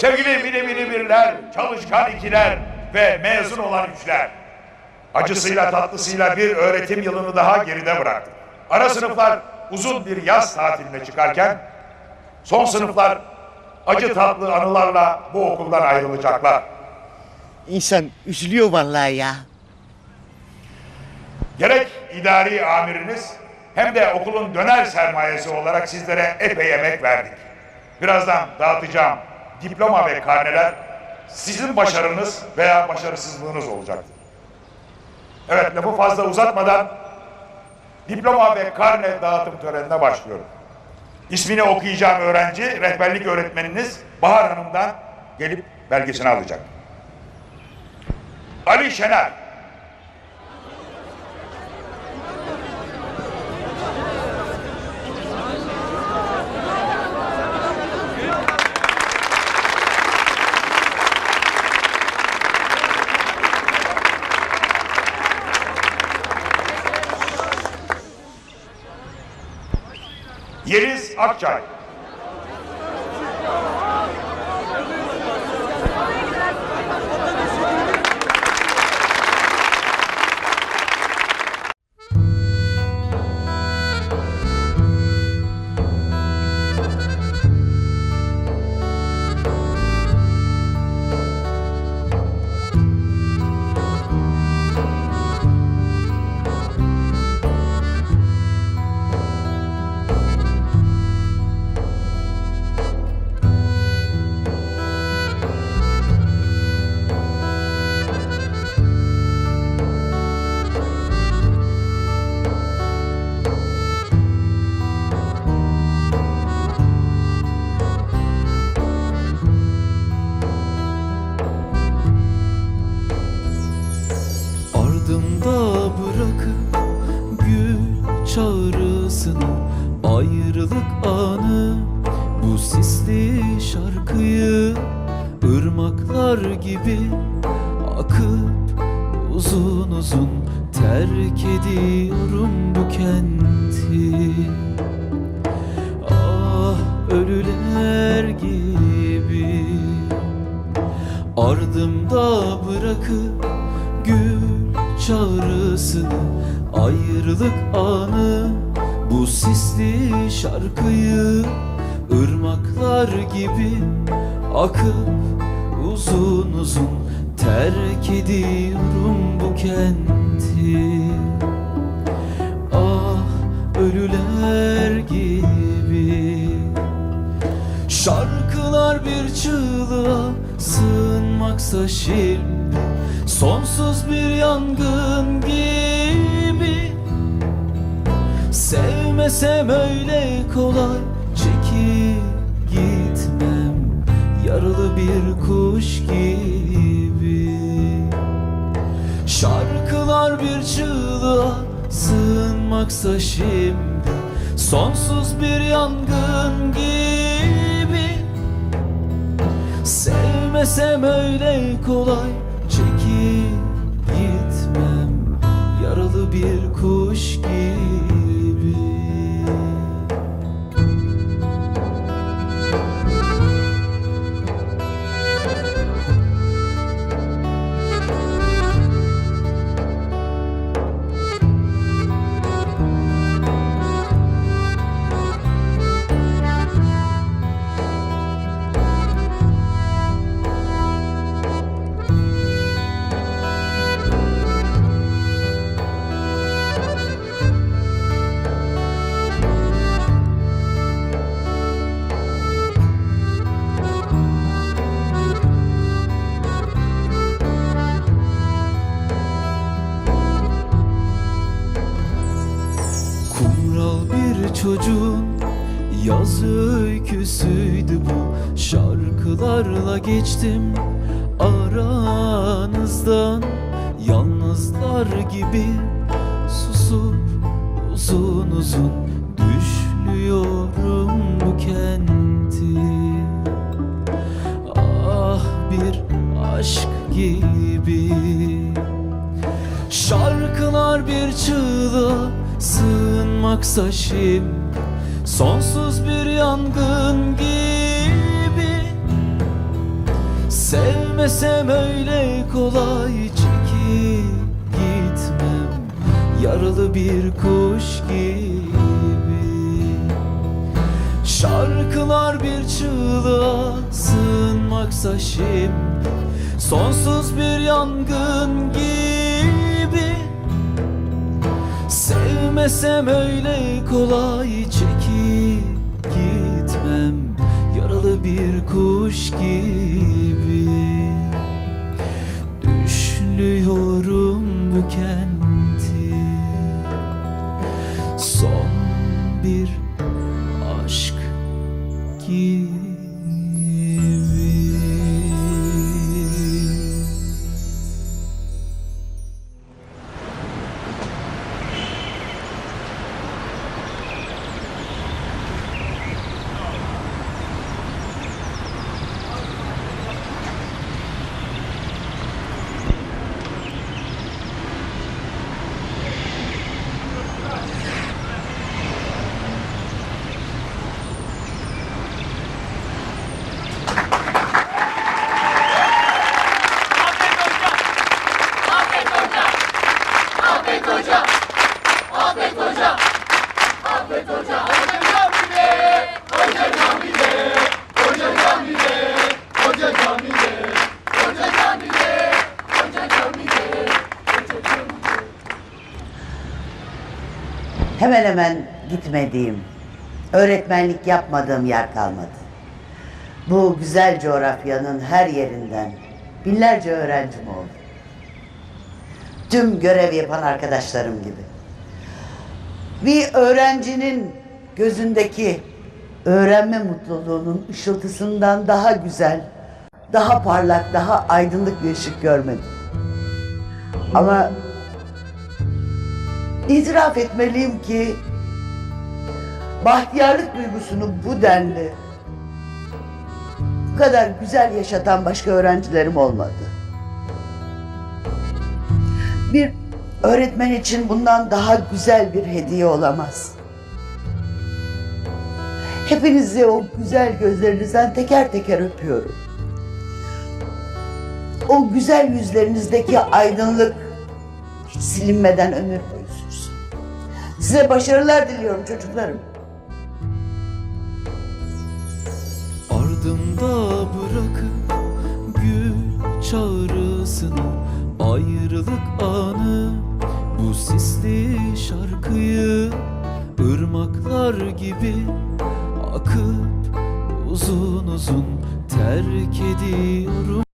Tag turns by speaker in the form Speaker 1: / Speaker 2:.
Speaker 1: Sevgili biri birler, çalışkan ikiler ve mezun olan üçler. Acısıyla tatlısıyla bir öğretim yılını daha geride bıraktık. Ara sınıflar uzun bir yaz tatiline çıkarken son sınıflar acı tatlı anılarla bu okuldan ayrılacaklar.
Speaker 2: İnsan üzülüyor vallahi ya.
Speaker 1: Gerek idari amiriniz hem de okulun döner sermayesi olarak sizlere epey emek verdik. Birazdan dağıtacağım diploma ve karneler sizin başarınız veya başarısızlığınız olacaktır. Evet lafı fazla uzatmadan diploma ve karne dağıtım törenine başlıyorum. İsmini okuyacağım öğrenci rehberlik öğretmeniniz Bahar Hanım'dan gelip belgesini alacak. Ali Şener. Yeliz Akçay.
Speaker 3: Ayrılık anı bu sisli şarkıyı ırmaklar gibi akıp uzun uzun terk ediyorum bu kenti. Ah ölüler gibi Ardımda bırakıp gül çağrısını Ayrılık anı bu sisli şarkıyı ırmaklar gibi akıp uzun uzun terk ediyorum bu kenti. Ah ölüler gibi. Şarkılar bir çığlığa sığınmaksa şimdi Sonsuz bir yangın gibi Sevmesem öyle kolay çekip gitmem. Yaralı bir kuş gibi. Şarkılar bir çığlığa sığınmaksa şimdi Sonsuz bir yangın gibi. Sevmesem öyle kolay çekip gitmem. Yaralı bir kuş gibi çocuğun yaz öyküsüydü bu. Şarkılarla geçtim aranızdan. Yalnızlar gibi susup uzun uzun Düşlüyorum bu kenti. Ah bir aşk gibi. Şarkılar bir çığlığa sığınmaksa şimdi Sonsuz bir yangın gibi. Sevmesem öyle kolay çekip gitmem Yaralı bir kuş gibi. Şarkılar bir çığlığa sığınmaksa şimdi Sonsuz bir yangın gibi Sevmesem öyle kolay çekip gitmem. Yaralı bir kuş gibi. Düşlüyorum bu kenti. Son bir aşk gibi
Speaker 4: Hemen hemen gitmediğim, öğretmenlik yapmadığım yer kalmadı. Bu güzel coğrafyanın her yerinden binlerce öğrencim oldu. Tüm görev yapan arkadaşlarım gibi. Bir öğrencinin gözündeki öğrenme mutluluğunun ışıltısından daha güzel, daha parlak, daha aydınlık bir ışık görmedim. Ama İtiraf etmeliyim ki bahtiyarlık duygusunu bu denli bu kadar güzel yaşatan başka öğrencilerim olmadı. Bir öğretmen için bundan daha güzel bir hediye olamaz. Hepinizi o güzel gözlerinizden teker teker öpüyorum. O güzel yüzlerinizdeki aydınlık hiç silinmeden ömür. Size başarılar diliyorum çocuklarım.
Speaker 3: Ardımda bırakıp gül çağrısını Ayrılık anı bu sisli şarkıyı ırmaklar gibi akıp uzun uzun terk ediyorum